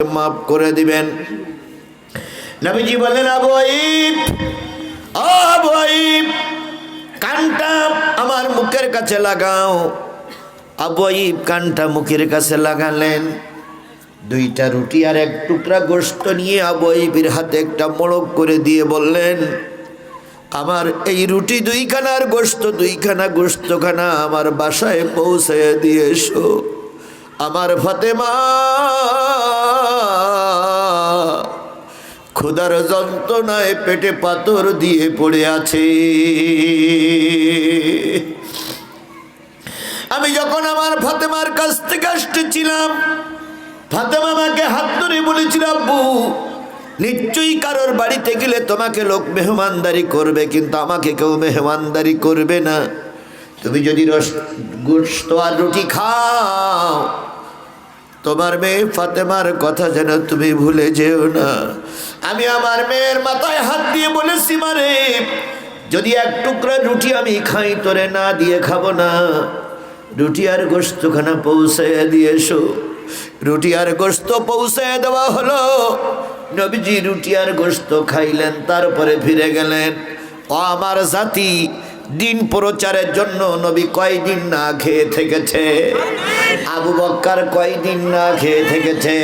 মাফ করে দিবেন। নবীজি বলেন কানটা আমার মুখের কাছে লাগাও। আবু কানটা মুখের কাছে লাগালেন। দুইটা রুটি আর এক টুকরা গোস্ত নিয়ে আবু হাতে একটা মোড়ক করে দিয়ে বললেন, আমার এই রুটি দুইখানার গোস্ত দুইখানা গোস্তখানা আমার বাসায় পৌঁছে দিয়ে এসো। আমার ফাতেমা ক্ষুধার যন্ত্রণায় পেটে পাথর দিয়ে পড়ে আছে। আমি যখন আমার ফাতেমার কাছ থেকে আসতেছিলাম, ফাতেমা আমাকে হাত ধরে বলেছিল, আব্বু, নিশ্চয়ই কারোর বাড়িতে গেলে তোমাকে লোক মেহমানদারি করবে, কিন্তু আমাকে কেউ মেহমানদারি করবে না। তুমি যদি রস গোস্ত আর রুটি খাও, তোমার মেয়ে ফাতেমার কথা যেন তুমি ভুলে যেও না। আমি আমার মেয়ের মাথায় হাত দিয়ে বলেছি, মারে, যদি এক টুকরা রুটি আমি খাই, তোরে না দিয়ে খাব না। রুটি আর গোস্তখানা পৌঁছাইয়া দিয়েছ রুটি আর গোস্ত পৌঁছায় দেওয়া হলো। নবীজি রুটি আর গোস্ত খাইলেন, তারপরে ফিরে গেলেন। ও আমার জাতি, দিন প্রচারের জন্য নবী কয়দিন না খেয়ে থেকেছে? আবু বক্কার কয়দিন না খেয়ে থেকেছে?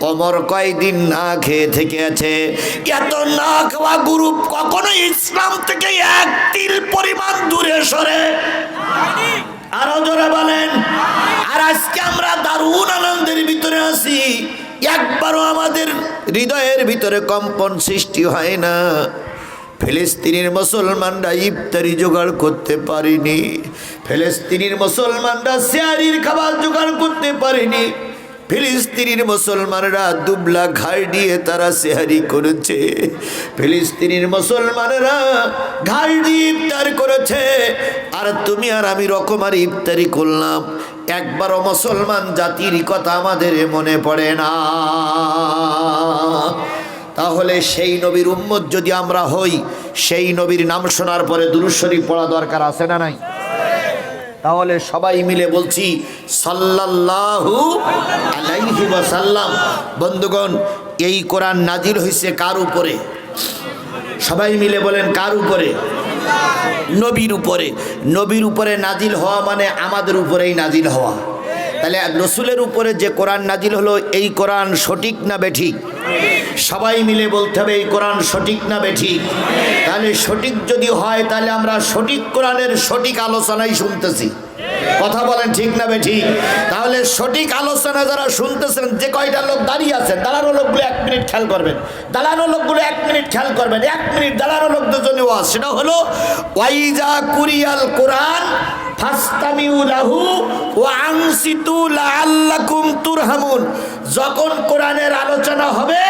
অমর কয়দিন না খেয়ে থেকে আছে এত না খাওয়া গ্রুপ কখনো ইসলাম থেকে এক তিল পরিমাণ দূরে সরে? আরও জোরে বলেন। আর আজকে আমরা দারুণ আনন্দের ভিতরে আছি। একবারও আমাদের হৃদয়ের ভিতরে কম্পন সৃষ্টি হয় না। ফিলিস্তিনের মুসলমানরা ইফতারি জোগাড় করতে পারেনি। ফিলিস্তিনের মুসলমানরা শেয়ারির খাবার জোগাড় করতে পারেনি। ফিলিস্তিনের মুসলমানরা দুবলা ঘাড় দিয়ে তারা সেহারি করেছে। ফিলিস্তিনির মুসলমানরা ঘাড় দিয়ে ইফতার করেছে। আর তুমি আর আমি রকমার ইফতারি করলাম। একবারও মুসলমান জাতির কথা আমাদের মনে পড়ে না। তাহলে সেই নবীর উম্মত যদি আমরা হই, সেই নবীর নাম শোনার পরে দুরুশ্বরী পড়া দরকার আছে না নাই? তাহলে সবাই মিলে বলছি ওয়াসাল্লাম। বন্ধুগণ, এই কোরআন নাজিল হয়েছে কার উপরে? সবাই মিলে বলেন, কার উপরে? নবীর উপরে। নবীর উপরে নাজিল হওয়া মানে আমাদের উপরেই নাজিল হওয়া। তাহলে রসুলের উপরে যে কোরআন নাজিল হলো, এই কোরআন সঠিক না বেঠিক? সবাই মিলে বলতে হবে, এই কোরআন সঠিক না বেঠিক? তাহলে সঠিক যদি হয়, তাহলে আমরা সঠিক কোরআনের সঠিক আলোচনাই শুনতেছি। কথা বলেন ঠিক না বেঠিক? তাহলে সঠিক আলোচনা যারা শুনতেছেন, যে কয়টা লোক দাঁড়িয়ে আছেন দাঁড়ানো লোকগুলো এক মিনিট খেয়াল করবেন। দাঁড়ানো লোকগুলো এক মিনিট খেয়াল করবেন। এক মিনিট দাঁড়ানো লোকদের জন্য ওয়াজ, সেটা হলো, ওয়াইজা কুরিয়াল কোরআন যখন কোরআনের আলোচনা হবে,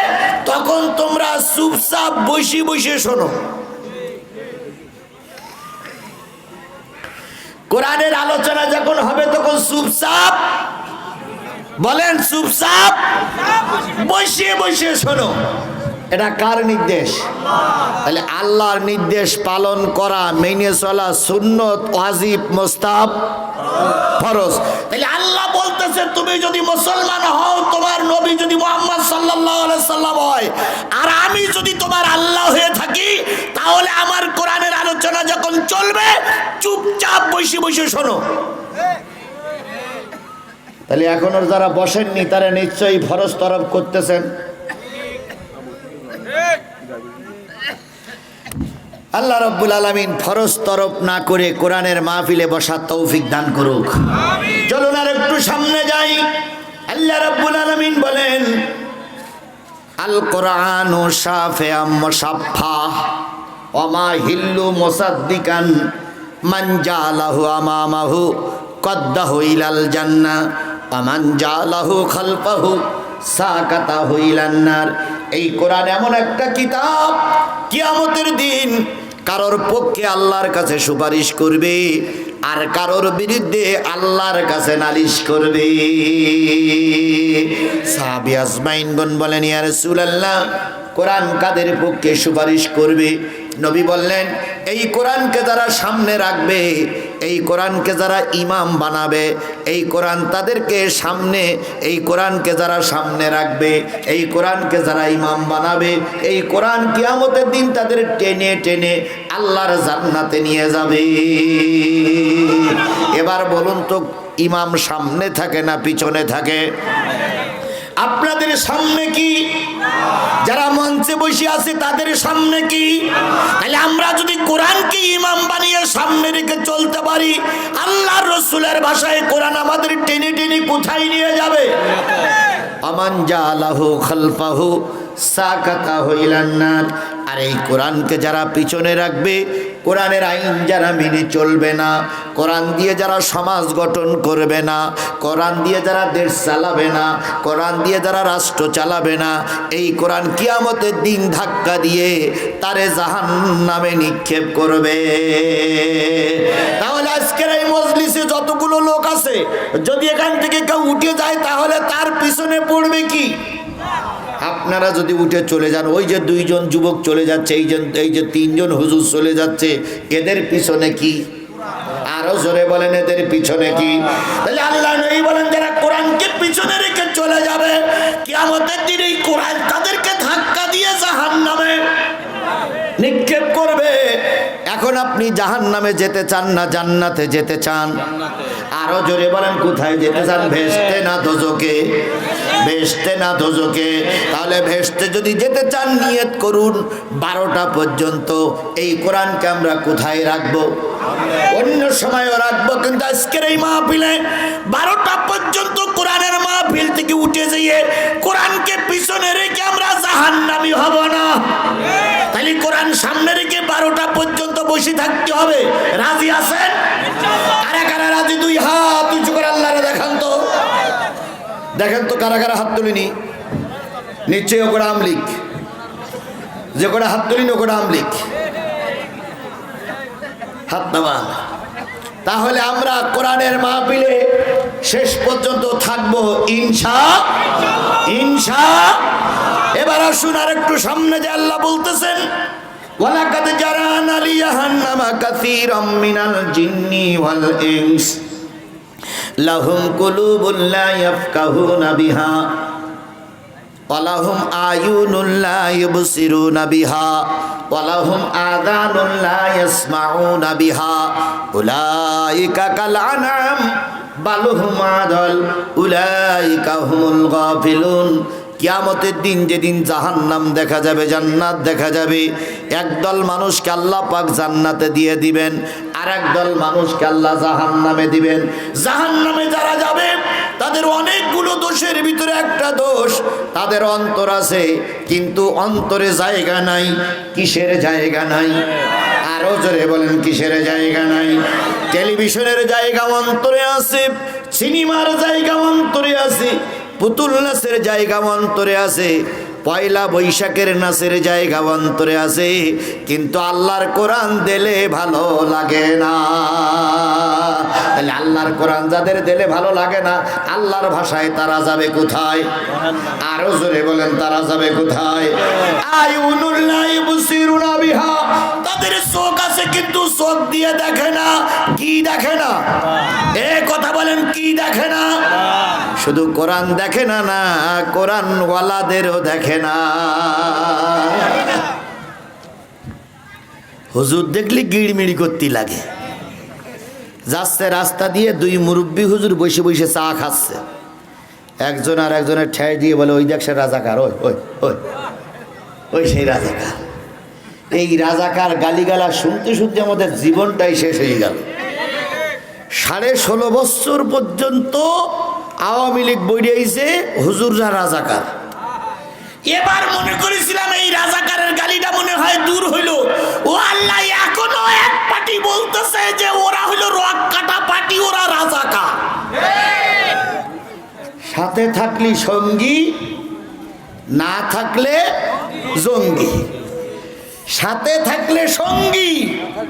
তখন তোমরা চুপচাপ বসে বসে শোনো। কোরআনের আলোচনা যখন হবে, তখন চুপচাপ, বলেন চুপচাপ, বসে বসে শোনো। এটা কার নির্দেশ? তাহলে আল্লাহর নির্দেশ পালন করা, মেনে চলা সুন্নত, ওয়াজিব মোস্তাব ফরজ। তাহলে আল্লাহ বলতেছে, তুমি যদি মুসলমান হও, তোমার নবী যদি মোহাম্মদ আলাইহি সাল্লাম হয়, আর আমি যদি তোমার আল্লাহ হয়ে থাকি, তাহলে আমার কোরআনের আলোচনা যখন চলবে, চুপচাপ বসে বসে শোনো। তাহলে এখন যারা বসেননি, তারা নিশ্চয়ই ফরজ তরফ করতেছেন। আল্লাহ রব্বুল আলমিন ফরজ তরফ না করে কোরআনের মাহফিলে বসার তৌফিক দান করুক। চলুন আর একটু সামনে যাই। আল্লাহ রব্বুল আলমিন বলেন আল কোরআন ও সাফে সাফা অমা হিল্লু মোসাদ্দিকান জালাহু আমামাহু কদ্দাহু ইলাল জান্না আমান সাকাতা হইলান্নার এই কোরআন এমন একটা কিতাব কিয়ামতের দিন কারোর পক্ষে আল্লাহর কাছে সুপারিশ করবে আর কারোর বিরুদ্ধে আল্লাহর কাছে নালিশ করবে। সাহাবি আজমাইনগণ বলেন, ইয়া রাসূলুল্লাহ, কোরআন কাদের পক্ষে সুপারিশ করবে? নবী বললেন, এই কোরআনকে তারা সামনে রাখবে এই কোরআনকে যারা ইমাম বানাবে, এই কোরআন তাদেরকে সামনে, এই কোরআনকে যারা সামনে রাখবে, এই কোরআনকে যারা ইমাম বানাবে, এই কোরআন কিয়ামতের দিন তাদের টেনে টেনে আল্লাহর জান্নাতে নিয়ে যাবে। এবার বলুন তো, ইমাম সামনে থাকে না পিছনে থাকে? আপনাদের সামনে কি? যারা মঞ্চে বসে আছে, তাদের সামনে কি? তাহলে আমরা যদি কোরআনকে ইমাম বানিয়ে সামনে রেখে চলতে পারি আল্লাহ রসুলের ভাষায় কোরআন আমাদের টেনে টেনে কোথায় নিয়ে যাবে। আমান জালাহু খালফাহু সাকাতা হইলান্নার আর এই কোরআনকে যারা পিছনে রাখবে কোরআনের আইন যারা মেনে চলবে না, কোরআন দিয়ে যারা সমাজ গঠন করবে না, কোরআন দিয়ে যারা দেশ চালাবে না, কোরআন দিয়ে যারা রাষ্ট্র চালাবে না, এই কোরআন কিয়ামতের দিন ধাক্কা দিয়ে তারে জাহান নামে নিক্ষেপ করবে। তাহলে আজকের এই মজলিসে যতগুলো লোক আছে, যদি এখান থেকে কেউ উঠে যায়, তাহলে তার পিছনে পড়বে কি? আপনারা যদি উঠে চলে যান, ওই যে দুইজন যুবক চলে যাচ্ছে, এই যে এই যে তিনজন হুজুর চলে যাচ্ছে, এদের পিছনে কি? আরও জোরে বলেন, এদের পিছনে কি? আল্লাহ বলেন, যারা কোরআনকে পিছনে রেখে চলে যাবে, কিয়ামতের দিন এই কোরআন তাদেরকে ধাক্কা দিয়ে জাহান নামে নিক্ষেপ করবে। এখন আপনি জাহান নামে যেতে চান না, জান্নাতে যেতে চান? আরও জোরে বলেন, কোথায় যেতে চান? ভেস্তে না দোজকে ভেস্তে না দোজকে তাহলে ভেস্তে যদি যেতে চান, নিয়ত করুন, বারোটা পর্যন্ত এই কোরআনকে আমরা কোথায় রাখব? অন্য সময়ও রাখব, কিন্তু আজকের এই মাহফিলে বারোটা পর্যন্ত কোরআনের মাহফিল থেকে উঠে যেয়ে কোরআনকে পিছনে রেখে আমরা জাহান্নামি হব না। তাহলে কোরআন সামনে রেখে বারোটা পর্যন্ত বসে থাকতে হবে। রাজি আছেন? কারা কারা রাজি? দুই হাত উঁচু করে আল্লাহ দেখান তো দেখেন তো কারা কারা হাত তুলিনি? নিশ্চয়ই ওকরা আমলিক যে করে হাত তুলিনি, ওকরা আমলিক হাত নামান। তাহলে আমরা কোরআনের মাহফিলে শেষ পর্যন্ত থাকব ইনসা ইনসা এবার আসুন আর একটু সামনে যে আল্লাহ বলতেছেন, ওয়ালাকাদ জারানা লিয়াহান্নামা কাসীরাম মিনাল জিন্নি ওয়াল ইনস। লাহুম কুলুবুন লা ইয়াফকাহুনা বিহা ওয়ালাহুম আয়ুনুন লা ইউবসিরুনা বিহা ওয়ালাহুম আযানুন লা ইয়াসমাউনা বিহা উলাইকা কাল আনআম বাল হুম আদল উলাইকা হুমুল গাফিলুন কিয়ামতের দিন যেদিন জাহান্নাম দেখা যাবে, জান্নাত দেখা যাবে, একদল মানুষকে আল্লাহ পাক জান্নাতে দিয়ে দিবেন আর একদল মানুষকে আল্লাহ জাহান্নামে দিবেন। জাহান্নামে যারা যাবে, তাদের অনেকগুলো দোষের ভিতরে একটা দোষ, তাদের অন্তর আছে, কিন্তু অন্তরে জায়গা নাই, কিসের জায়গা নাই? আরও জোরে বলেন, কিসের জায়গা নাই? টেলিভিশনের জায়গা অন্তরে আছে, সিনেমার জায়গা অন্তরে আছে পুতুল নাচের জায়গা অন্তরে আছে, পয়লা বৈশাখের নাচের জায়গা অন্তরে আছে, কিন্তু আল্লাহর কোরআন দিলে ভালো লাগে না। তাহলে আল্লাহর কোরআন যাদের দিলে ভালো লাগে না, আল্লাহর ভাষায় তারা যাবে কোথায়? আরও জোরে বলেন, তারা যাবে কোথায়? তাদের চোখ আছে কিন্তু চোখ দিয়ে দেখে না, কি দেখে না? এ কথা বলেন, কি দেখে না? শুধু কোরআন দেখে না না কোরআন ওয়ালাদেরও দেখে না। হুজুর দেখলে গিড়মিড়ি করতে লাগে। যাচ্ছে রাস্তা দিয়ে দুই মুরব্বী হুজুর বসে বসে চা খাচ্ছে। একজন আর একজনের ঠেয় দিয়ে বলে, ওই দেখ সে রাজাকার, ওই ওই ওই ওই সেই রাজাকার। এই রাজাকার গালিগালা শুনতে শুনতে আমাদের জীবনটাই শেষ হয়ে গেল। সাড়ে ষোলো বছর পর্যন্ত আওয়ামী লীগ বইডিয়েছে হুজুররা রাজাকার। এবার মনে করেছিলাম এই রাজাকারের গালিটা মনে হয় দূর হইল। ও আল্লাহ, এখনও এক পার্টি বলতেছে যে ওরা হইল রক কাটা পার্টি ওরা রাজাকার। সাথে থাকলি সঙ্গী, না থাকলে জঙ্গি। সাথে থাকলে সঙ্গী।